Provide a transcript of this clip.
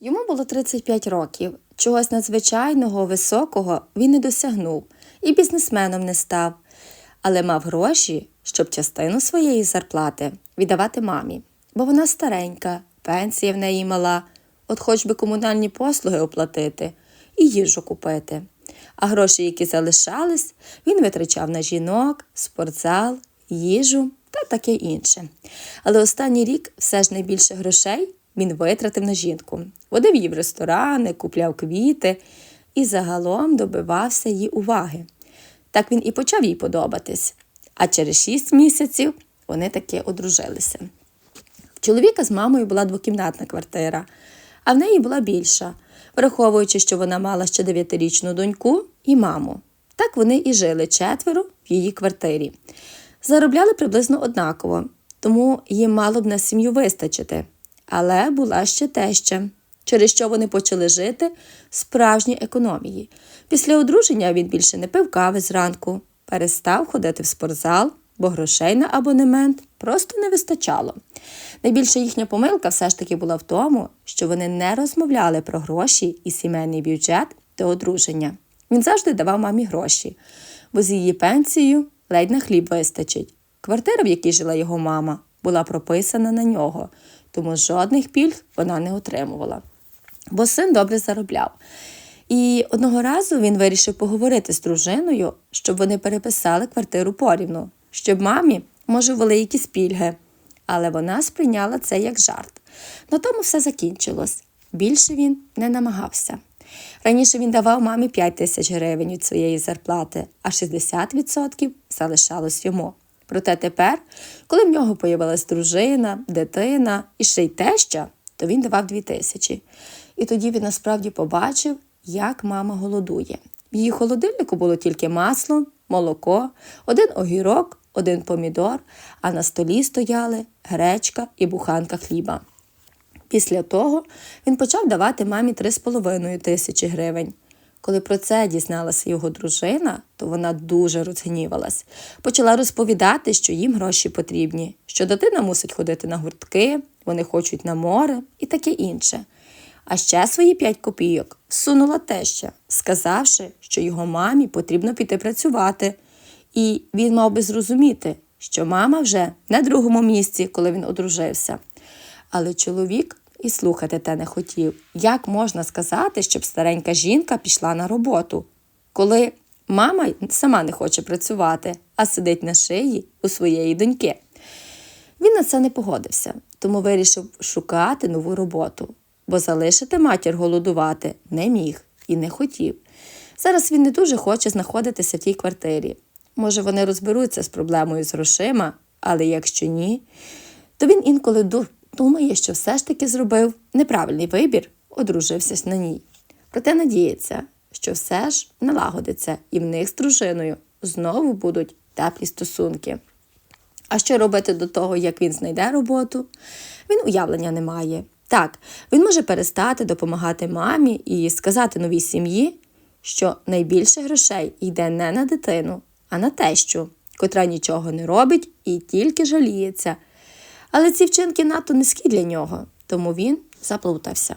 Йому було 35 років. Чогось надзвичайного, високого він не досягнув і бізнесменом не став, але мав гроші, щоб частину своєї зарплати віддавати мамі, бо вона старенька, пенсія в неї мала, от хоч би комунальні послуги оплатити і їжу купити. А гроші, які залишались, він витрачав на жінок, спортзал, їжу та таке інше. Але останній рік все ж найбільше грошей він витратив на жінку. Водив її в ресторани, купляв квіти і загалом добивався її уваги. Так він і почав їй подобатись. А через шість місяців вони таки одружилися. В чоловіка з мамою була двокімнатна квартира, а в неї була більша, враховуючи, що вона мала ще дев'ятирічну доньку і маму. Так вони і жили четверо в її квартирі. Заробляли приблизно однаково, тому їм мало б на сім'ю вистачити. Але була ще теща, через що вони почали жити в справжній економії. Після одруження він більше не пив кави зранку, перестав ходити в спортзал, бо грошей на абонемент просто не вистачало. Найбільша їхня помилка все ж таки була в тому, що вони не розмовляли про гроші і сімейний бюджет до одруження. Він завжди давав мамі гроші, бо з її пенсією ледь на хліб вистачить. Квартира, в якій жила його мама, була прописана на нього, тому жодних пільг вона не отримувала. Бо син добре заробляв. І одного разу він вирішив поговорити з дружиною, щоб вони переписали квартиру порівну, щоб мамі, може, ввели якісь пільги. Але вона сприйняла це як жарт. На тому все закінчилось. Більше він не намагався. Раніше він давав мамі 5 тисяч гривень від своєї зарплати, а 60% залишалось йому. Проте тепер, коли в нього появилась дружина, дитина і ще й теща, то він давав 2 тисячі. І тоді він насправді побачив, як мама голодує. В її холодильнику було тільки масло, молоко, один огірок, один помідор, а на столі стояли гречка і буханка хліба. Після того він почав давати мамі 3,5 тисячі гривень. Коли про це дізналася його дружина, то вона дуже розгнівалась. Почала розповідати, що їм гроші потрібні, що дитина мусить ходити на гуртки, вони хочуть на море і таке інше. А ще свої 5 копійок всунула теща, сказавши, що його мамі потрібно піти працювати. І він мав би зрозуміти, що мама вже на другому місці, коли він одружився. Але чоловік і слухати те не хотів. Як можна сказати, щоб старенька жінка пішла на роботу, коли мама сама не хоче працювати, а сидить на шиї у своєї доньки? Він на це не погодився, тому вирішив шукати нову роботу, бо залишити матір голодувати не міг і не хотів. Зараз він не дуже хоче знаходитися в тій квартирі. Може, вони розберуться з проблемою з грошима, але якщо ні, то він інколи думає, що все ж таки зробив неправильний вибір, одружився на ній. Проте надіється, що все ж налагодиться і в них з дружиною знову будуть теплі стосунки. А що робити до того, як він знайде роботу? Він уявлення не має. Так, він може перестати допомагати мамі і сказати новій сім'ї, що найбільше грошей йде не на дитину, а на тещу, котра нічого не робить і тільки жаліється. Але ці вчинки надто низькі для нього, тому він заплутався.